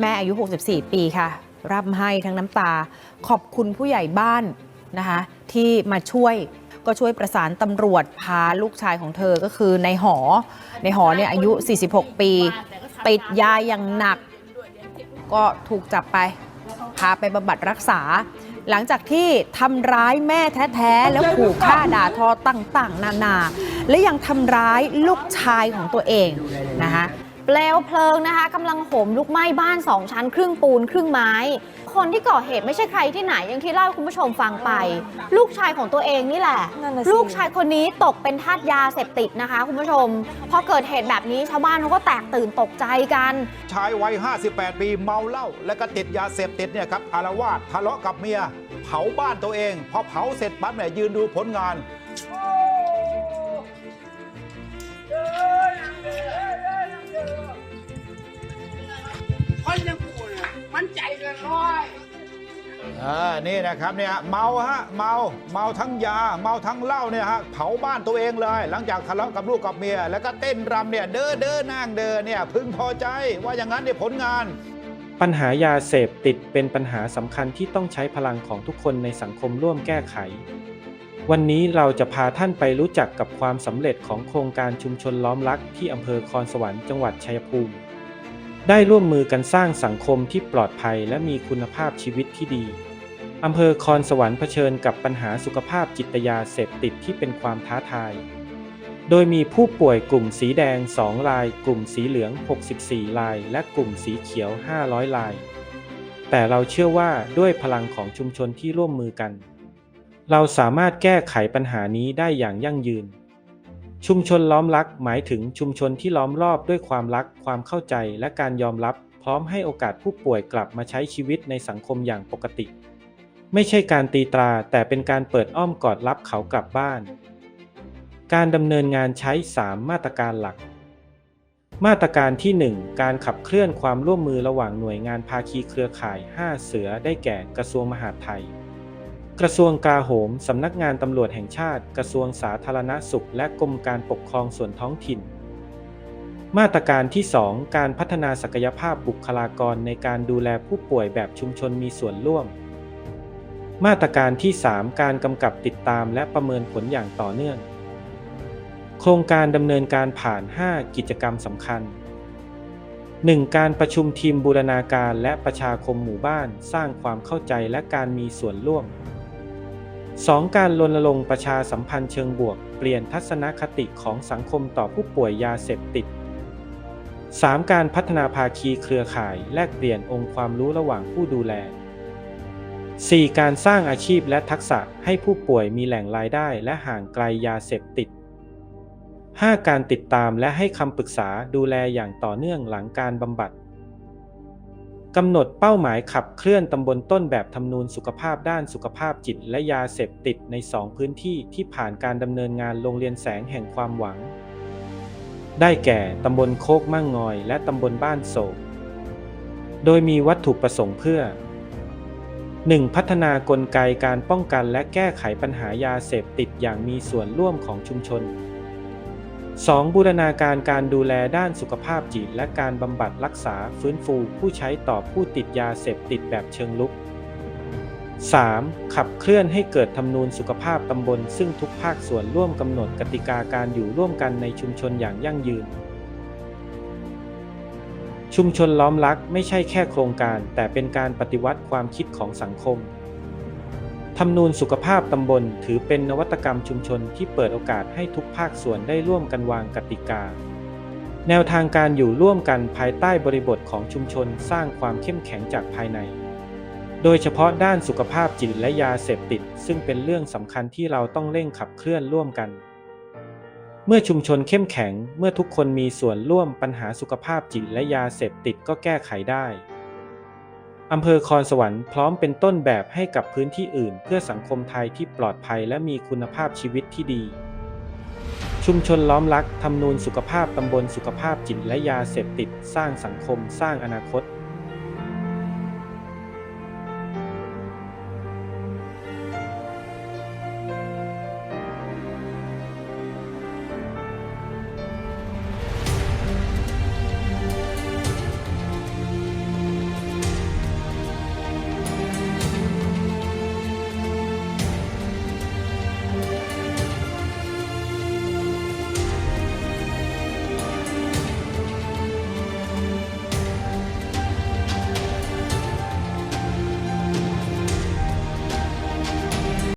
แม่อายุ 64 ปีค่ะร่ำให้ทั้งน้ำตา ขอบคุณผู้ใหญ่บ้านนะคะที่มาช่วยก็ช่วยประสานตำรวจพาลูกชายของเธอก็คือในหอ ในหอเนี่ยอายุ 46 ปี ติดยาอย่างหนัก ก็ถูกจับไป พาไปบำบัดรักษา หลังจากที่ทำร้ายแม่แท้ๆ แล้วขู่ฆ่าด่าทอต่างๆ นานา และยังทำร้ายลูกชายของตัวเองนะคะ เปลวเพลิงนะคะกำลังโหมลุกไหม้บ้านสองชั้น ครึ่งปูนครึ่งไม้ คนที่ก่อเหตุไม่ใช่ใครที่ไหนอย่างที่เล่าให้คุณผู้ชมฟังไป ลูกชายของตัวเองนี่แหละ นั่นน่ะสิ ลูกชายคนนี้ตกเป็นทาสยาเสพติดนะคะ คุณผู้ชม พอเกิดเหตุแบบนี้ชาวบ้านเขาก็แตกตื่นตกใจกัน ชายวัย 58 ปีเมาเหล้าและก็ติดยาเสพติดเนี่ยครับอารวาสทะเลาะกับเมีย เผาบ้านตัวเอง พอเผาเสร็จปั๊บเนี่ยยืนดูผลงาน คนอยังกูเนี่ยมันใจเกินร้อยอ่านี่นะครับเนี่ยเมาฮะเมาเมาทั้งยา เมาทั้งเหล้าเนี่ยฮะเผาบ้านตัวเองเลย หลังจากทะเลาะกับลูกกับเมีย แล้วก็เต้นรำเนี่ยเด้อเด้อนางเด้อเนี่ยพึงพอใจว่าอย่างนั้นเนี่ยผลงาน ปัญหายาเสพติดเป็นปัญหาสำคัญที่ต้องใช้พลังของทุกคนในสังคมร่วมแก้ไข วันนี้เราจะพาท่านไปรู้จักกับความสำเร็จของโครงการชุมชนล้อมรักที่อำเภอคอนสวรรค์จังหวัดชัยภูมิ ได้ร่วมมือกันสร้างสังคมที่ปลอดภัยและมีคุณภาพชีวิตที่ดี อำเภอคอนสวรรค์เผชิญกับปัญหาสุขภาพจิตยาเสพติดที่เป็นความท้าทาย โดยมีผู้ป่วยกลุ่มสีแดง 2 ราย กลุ่มสีเหลือง 64 ราย และกลุ่มสีเขียว 500 ราย แต่เราเชื่อว่าด้วยพลังของชุมชนที่ร่วมมือกัน เราสามารถแก้ไขปัญหานี้ได้อย่างยั่งยืน ชุมชนล้อมรักหมายถึงชุมชนที่ล้อมรอบด้วยความรัก ความเข้าใจและการยอมรับ พร้อมให้โอกาสผู้ป่วยกลับมาใช้ชีวิตในสังคมอย่างปกติ ไม่ใช่การตีตราแต่เป็นการเปิดอ้อมกอดรับเขากลับบ้าน การดำเนินงานใช้ 3 มาตรการหลัก มาตรการที่ 1 การขับเคลื่อนความร่วมมือระหว่างหน่วยงานภาคีเครือข่าย 5 เสือได้แก่กระทรวงมหาดไทย กระทรวงกาโหม สำนักงานตำรวจแห่งชาติ กระทรวงสาธารณสุข และกรมการปกครองส่วนท้องถิ่น มาตรการที่ 2 การพัฒนาศักยภาพบุคลากรในการดูแลผู้ป่วยแบบชุมชนมีส่วนร่วม มาตรการที่ 3 การกำกับติดตามและประเมินผลอย่างต่อเนื่อง โครงการดำเนินการผ่าน 5 กิจกรรมสำคัญ 1. การประชุมทีมบูรณาการและประชาคมหมู่บ้าน สร้างความเข้าใจและการมีส่วนร่วม 2. การรณรงค์ประชาสัมพันธ์เชิงบวก เปลี่ยนทัศนคติของสังคมต่อผู้ป่วยยาเสพติด 3. การพัฒนาภาคีเครือข่าย แลกเปลี่ยนองค์ความรู้ระหว่างผู้ดูแล 4. การสร้างอาชีพและทักษะให้ผู้ป่วยมีแหล่งรายได้และห่างไกลยาเสพติด 5. การติดตามและให้คำปรึกษาดูแลอย่างต่อเนื่องหลังการบำบัด กำหนดเป้าหมายขับเคลื่อนตำบลต้นแบบทำนูนสุขภาพด้านสุขภาพจิตและยาเสพติดใน 2 พื้นที่ที่ผ่านการดำเนินงานโรงเรียนแสงแห่งความหวัง ได้แก่ตำบลโคกมั่งงอย และตำบลบ้านโศก โดยมีวัตถุประสงค์เพื่อ 1. พัฒนากลไกการป้องกันและแก้ไขปัญหายาเสพติดอย่างมีส่วนร่วมของชุมชน 2. บูรณาการการดูแลด้านสุขภาพจิต และการบำบัดรักษาฟื้นฟูผู้ใช้ต่อผู้ติดยาเสพติดแบบเชิงลุก 3. ขับเคลื่อนให้เกิดธรรมนูญสุขภาพตำบล ซึ่งทุกภาคส่วนร่วมกำหนดกติกาการอยู่ร่วมกันในชุมชนอย่างยั่งยืน ชุมชนล้อมรักไม่ใช่แค่โครงการ แต่เป็นการปฏิวัติความคิดของสังคม รมนูญสุขภาพตำบล ถือเป็นนวัตกรรมชุมชนที่เปิดโอกาสให้ทุกภาคส่วนได้ร่วมกันวางกติกา แนวทางการอยู่ร่วมกันภายใต้บริบทของชุมชนสร้างความเข้มแข็งจากภายใน โดยเฉพาะด้านสุขภาพจิตและยาเสพติด ซึ่งเป็นเรื่องสำคัญที่เราต้องเร่งขับเคลื่อนร่วมกัน เมื่อชุมชนเข้มแข็ง เมื่อทุกคนมีส่วนร่วมปัญหาสุขภาพจิตและยาเสพติดก็แก้ไขได้ อำเภอคอนสวรรค์พร้อมเป็นต้นแบบให้กับพื้นที่อื่น เพื่อสังคมไทยที่ปลอดภัยและมีคุณภาพชีวิตที่ดี ชุมชนล้อมรักทำนูนสุขภาพตำบลสุขภาพจิตและยาเสพติด สร้างสังคม สร้างอนาคต